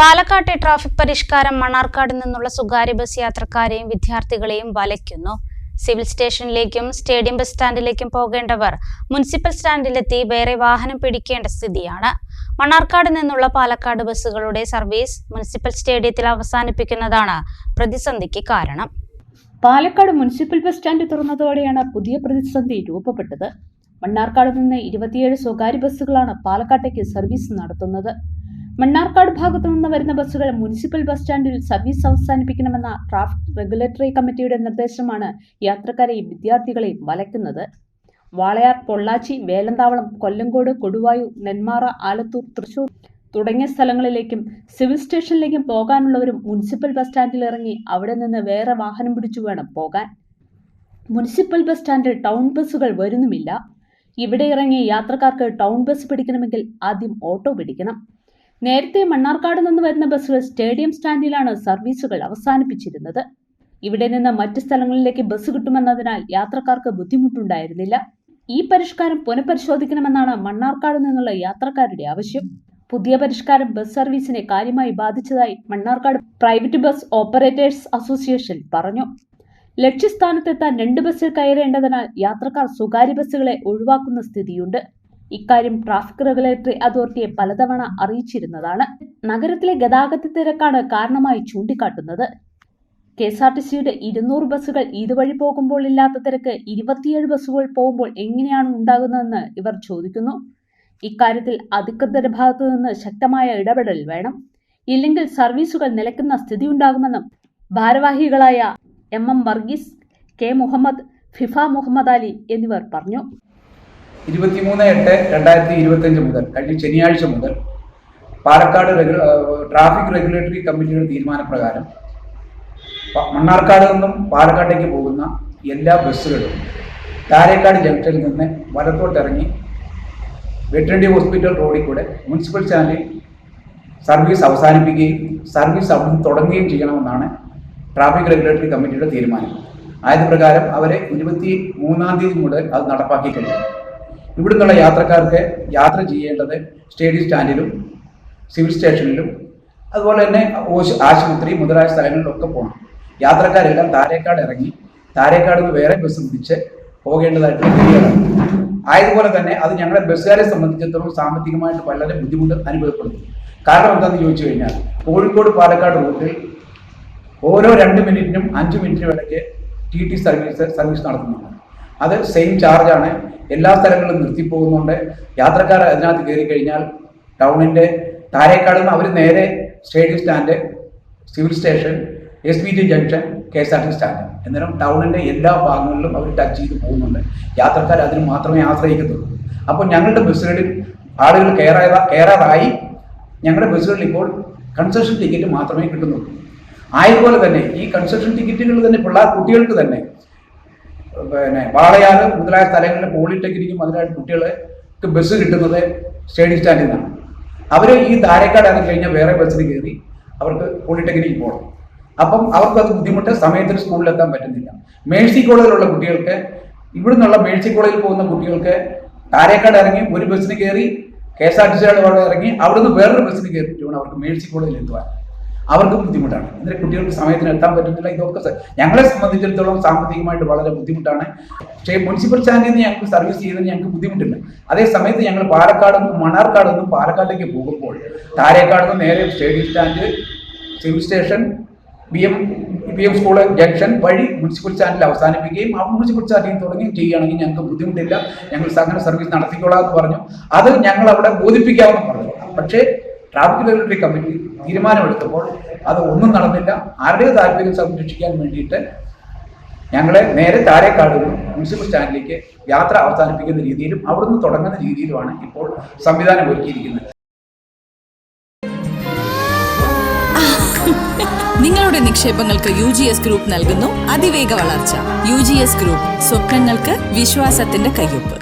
പാലക്കാട്ടെ ട്രാഫിക് പരിഷ്കാരം മണ്ണാർക്കാട് നിന്നുള്ള സ്വകാര്യ ബസ് യാത്രക്കാരെയും വിദ്യാർത്ഥികളെയും വലയ്ക്കുന്നു. സിവിൽ സ്റ്റേഷനിലേക്കും സ്റ്റേഡിയം ബസ് സ്റ്റാൻഡിലേക്കും പോകേണ്ടവർ മുനിസിപ്പൽ സ്റ്റാൻഡിലെത്തി വേറെ വാഹനം പിടിക്കേണ്ട സ്ഥിതിയാണ്. മണ്ണാർക്കാട് നിന്നുള്ള പാലക്കാട് ബസ്സുകളുടെ സർവീസ് മുനിസിപ്പൽ സ്റ്റേഡിയത്തിൽ അവസാനിപ്പിക്കുന്നതാണ് പ്രതിസന്ധിക്ക് കാരണം. പാലക്കാട് മുനിസിപ്പൽ ബസ് സ്റ്റാൻഡ് തുറന്നതോടെയാണ് പുതിയ പ്രതിസന്ധി രൂപപ്പെട്ടത്. മണ്ണാർക്കാട് നിന്ന് ഇരുപത്തിയേഴ് സ്വകാര്യ ബസ്സുകളാണ് പാലക്കാട്ടേക്ക് സർവീസ് നടത്തുന്നത്. മണ്ണാർക്കാട് ഭാഗത്തു നിന്ന് വരുന്ന ബസ്സുകൾ മുനിസിപ്പൽ ബസ് സ്റ്റാൻഡിൽ സർവീസ് അവസാനിപ്പിക്കണമെന്ന ട്രാഫിക് റെഗുലേറ്ററി കമ്മിറ്റിയുടെ നിർദ്ദേശമാണ് യാത്രക്കാരെയും വിദ്യാർത്ഥികളെയും വലയ്ക്കുന്നത്. വാളയാർ പൊള്ളാച്ചി വേലന്താവളം കൊല്ലങ്കോട് കൊടുവായൂർ നെന്മാറ ആലത്തൂർ തൃശൂർ തുടങ്ങിയ സ്ഥലങ്ങളിലേക്കും സിവിൽ സ്റ്റേഷനിലേക്കും പോകാനുള്ളവരും മുനിസിപ്പൽ ബസ് സ്റ്റാൻഡിൽ ഇറങ്ങി അവിടെ നിന്ന് വേറെ വാഹനം പിടിച്ചു വേണം പോകാൻ. മുനിസിപ്പൽ ബസ് സ്റ്റാൻഡിൽ ടൗൺ ബസ്സുകൾ വരുന്നുമില്ല. ഇവിടെ ഇറങ്ങി യാത്രക്കാർക്ക് ടൗൺ ബസ് പിടിക്കണമെങ്കിൽ ആദ്യം ഓട്ടോ പിടിക്കണം. നേരത്തെ മണ്ണാർക്കാട് നിന്ന് വരുന്ന ബസ്സുകൾ സ്റ്റേഡിയം സ്റ്റാൻഡിലാണ് സർവീസുകൾ അവസാനിപ്പിച്ചിരുന്നത്. ഇവിടെ നിന്ന് മറ്റ് സ്ഥലങ്ങളിലേക്ക് ബസ് കിട്ടുമെന്നതിനാൽ യാത്രക്കാർക്ക് ബുദ്ധിമുട്ടുണ്ടായിരുന്നില്ല. ഈ പരിഷ്കാരം പുനഃപരിശോധിക്കണമെന്നാണ് മണ്ണാർക്കാട് നിന്നുള്ള യാത്രക്കാരുടെ ആവശ്യം. പുതിയ പരിഷ്കാരം ബസ് സർവീസിനെ കാര്യമായി ബാധിച്ചതായി Mannarkkad private bus operators association പറഞ്ഞു. ലക്ഷ്യസ്ഥാനത്തെത്താൻ രണ്ട് ബസ്സിൽ കയറേണ്ടതിനാൽ യാത്രക്കാർ സ്വകാര്യ ബസ്സുകളെ ഒഴിവാക്കുന്ന സ്ഥിതിയുണ്ട്. ഇക്കാര്യം ട്രാഫിക് റെഗുലേറ്ററി അതോറിറ്റിയെ പലതവണ അറിയിച്ചിരുന്നതാണ്. നഗരത്തിലെ ഗതാഗത തിരക്കാണ് കാരണമായി ചൂണ്ടിക്കാട്ടുന്നത്. കെ എസ് ആർ ടി സിയുടെ ഇരുന്നൂറ് ബസ്സുകൾ ഇതുവഴി പോകുമ്പോൾ ഇല്ലാത്ത തിരക്ക് ഇരുപത്തിയേഴ് ബസ്സുകൾ പോകുമ്പോൾ എങ്ങനെയാണ് ഉണ്ടാകുന്നതെന്ന് ഇവർ ചോദിക്കുന്നു. ഇക്കാര്യത്തിൽ അധികൃതരുടെ ഭാഗത്തു നിന്ന് ശക്തമായ ഇടപെടൽ വേണം. ഇല്ലെങ്കിൽ സർവീസുകൾ നിലയ്ക്കുന്ന സ്ഥിതി ഉണ്ടാകുമെന്നും ഭാരവാഹികളായ M M Varghese K Muhammad Fifa Muhammad Ali എന്നിവർ പറഞ്ഞു. ഇരുപത്തിമൂന്ന് എട്ട് രണ്ടായിരത്തി ഇരുപത്തഞ്ച് മുതൽ കഴിഞ്ഞ ശനിയാഴ്ച മുതൽ പാലക്കാട് ട്രാഫിക് റെഗുലേറ്ററി കമ്മിറ്റിയുടെ തീരുമാനപ്രകാരം മണ്ണാർക്കാട് നിന്നും പാലക്കാട്ടേക്ക് പോകുന്ന എല്ലാ ബസ്സുകളും താരേക്കാട് ജംഗ്ഷനിൽ നിന്ന് വലത്തോട്ടിറങ്ങി വെറ്ററിനറി ഹോസ്പിറ്റൽ റോഡിൽ കൂടെ മുനിസിപ്പൽ സ്റ്റാൻഡിൽ സർവീസ് അവസാനിപ്പിക്കുകയും സർവീസ് അവിടുന്ന് തുടങ്ങുകയും ചെയ്യണമെന്നാണ് ട്രാഫിക് റെഗുലേറ്ററി കമ്മിറ്റിയുടെ തീരുമാനം. ആയത് പ്രകാരം അവരെ ഇരുപത്തി മൂന്നാം തീയതി മുതൽ അത് നടപ്പാക്കി കഴിഞ്ഞു ഇവിടുന്നുള്ള യാത്രക്കാർക്ക് യാത്ര ചെയ്യേണ്ടത് സ്റ്റേഡിയം സ്റ്റാൻഡിലും സിവിൽ സ്റ്റേഷനിലും അതുപോലെ തന്നെ ആശുപത്രി മുതലായ സ്ഥലങ്ങളിലൊക്കെ പോകണം യാത്രക്കാരെല്ലാം താരേക്കാട് ഇറങ്ങി താരേക്കാട് നിന്ന് വേറെ ബസ് പിടിച്ച് പോകേണ്ടതായിട്ട് വരികയാണ് ആയതുപോലെ തന്നെ അത് ഞങ്ങളുടെ ബസ്സുകാരെ സംബന്ധിച്ചിടത്തോളം സാമ്പത്തികമായിട്ട് വളരെ ബുദ്ധിമുട്ട് അനുഭവപ്പെടുന്നു. കാരണം എന്താണെന്ന് ചോദിച്ചു കഴിഞ്ഞാൽ കോഴിക്കോട് പാലക്കാട് റൂട്ടിൽ ഓരോ രണ്ട് മിനിറ്റിനും അഞ്ച് മിനിറ്റിനും ഇടയ്ക്ക് ടി ടി സർവീസ് സർവീസ് നടത്തുന്നുണ്ട്. അത് സെയിം ചാർജാണ് എല്ലാ സ്ഥലങ്ങളും നിർത്തിപ്പോകുന്നുണ്ട്. യാത്രക്കാർ അതിനകത്ത് കയറി കഴിഞ്ഞാൽ ടൗണിന്റെ താരേക്കാട് അവർ നേരെ stadium stand civil station S P T junction K S R T stand അന്നേരം ടൗണിന്റെ എല്ലാ ഭാഗങ്ങളിലും അവർ ടച്ച് ചെയ്ത് പോകുന്നുണ്ട്. യാത്രക്കാർ അതിന് മാത്രമേ ആശ്രയിക്കത്തുള്ളൂ. അപ്പോൾ ഞങ്ങളുടെ ബസ്സുകളിൽ ആളുകൾ കയറാ കയറാതായി ഞങ്ങളുടെ ബസ്സുകളിൽ ഇപ്പോൾ കൺസെഷൻ ടിക്കറ്റ് മാത്രമേ കിട്ടുന്നുള്ളൂ. ആയതുപോലെ തന്നെ ഈ കൺസെഷൻ ടിക്കറ്റുകൾ തന്നെ പിള്ളേർ കുട്ടികൾക്ക് തന്നെ പിന്നെ വാളയാർ മുതലായ സ്ഥലങ്ങളിൽ പോളിടെക്നിക്കും അതിനായിട്ട് കുട്ടികൾക്ക് ബസ് കിട്ടുന്നത് സ്റ്റേഡിയം സ്റ്റാൻഡിൽ നിന്നാണ്. അവർ ഈ താരേക്കാട് ഇറങ്ങി കഴിഞ്ഞാൽ വേറെ ബസ്സിൽ കയറി അവർക്ക് പോളിടെക്നിക്ക് പോകണം അപ്പം അവർക്ക് അത് ബുദ്ധിമുട്ട് സമയത്തിന് സ്കൂളിലെത്താൻ പറ്റുന്നില്ല. മേഴ്സി കോളേജിലുള്ള കുട്ടികൾക്ക് ഇവിടുന്നുള്ള മേഴ്സി കോളേജിൽ പോകുന്ന കുട്ടികൾക്ക് താരേക്കാട് ഇറങ്ങി ഒരു ബസ്സിന് കയറി കെ എസ് ആർ ടി സിയുടെ ഇറങ്ങി അവിടുന്ന് വേറൊരു ബസ്സിന് കയറിയിട്ട് വേണം അവർക്ക് മേഴ്സി കോളേജിൽ എത്തുവാൻ. അവർക്കും ബുദ്ധിമുട്ടാണ്. എന്നിട്ട് കുട്ടികൾക്ക് സമയത്തിന് എത്താൻ പറ്റുന്നില്ല ഇതൊക്കെ ഞങ്ങളെ സംബന്ധിച്ചിടത്തോളം സാമ്പത്തികമായിട്ട് വളരെ ബുദ്ധിമുട്ടാണ്. പക്ഷേ മുനിസിപ്പൽ ചാനലിൽ ഞങ്ങൾക്ക് സർവീസ് ചെയ്യുന്നതിന് ഞങ്ങൾക്ക് ബുദ്ധിമുട്ടില്ല. അതേ സമയത്ത് ഞങ്ങൾ പാലക്കാട് നിന്നും മണാർക്കാട് നിന്നും പാലക്കാട്ടേക്ക് പോകുമ്പോൾ താരേക്കാട് നിന്ന് നേരെ stadium stand civil station B M B M school junction വഴി മുനിസിപ്പൽ ചാനലിൽ അവസാനിപ്പിക്കുകയും ആ മുനിസിപ്പൽ ചാനലിൽ തുടങ്ങുകയും ചെയ്യുകയാണെങ്കിൽ ഞങ്ങൾക്ക് ബുദ്ധിമുട്ടില്ല. ഞങ്ങൾ സഹകരണ സർവീസ് നടത്തിക്കോളാം എന്ന് പറഞ്ഞു. അത് ഞങ്ങൾ അവിടെ ബോധിപ്പിക്കാമെന്ന് പറഞ്ഞു. പക്ഷേ റെഗുലേറ്ററി കമ്മിറ്റി തീരുമാനമെടുത്തപ്പോൾ അത് ഒന്നും നടന്നില്ല. ആരുടെയോ താല്പര്യം സംരക്ഷിക്കാൻ വേണ്ടിയിട്ട് ഞങ്ങളെ നേരെ താഴേക്കാടുന്നു. മുനിസിപ്പൽ സ്റ്റാൻഡിലേക്ക് യാത്ര അവസാനിപ്പിക്കുന്ന രീതിയിലും അവിടുന്ന് തുടങ്ങുന്ന രീതിയിലുമാണ് ഇപ്പോൾ സംവിധാനം ഒരുക്കിയിരിക്കുന്നത്. നിങ്ങളുടെ നിക്ഷേപങ്ങൾക്ക് യു ജി എസ് ഗ്രൂപ്പ് നൽകുന്നു. അതിവേഗ വളർച്ച. യു ജി എസ് ഗ്രൂപ്പ് സ്വപ്നങ്ങൾക്ക് വിശ്വാസത്തിന്റെ കയ്യൊപ്പ്.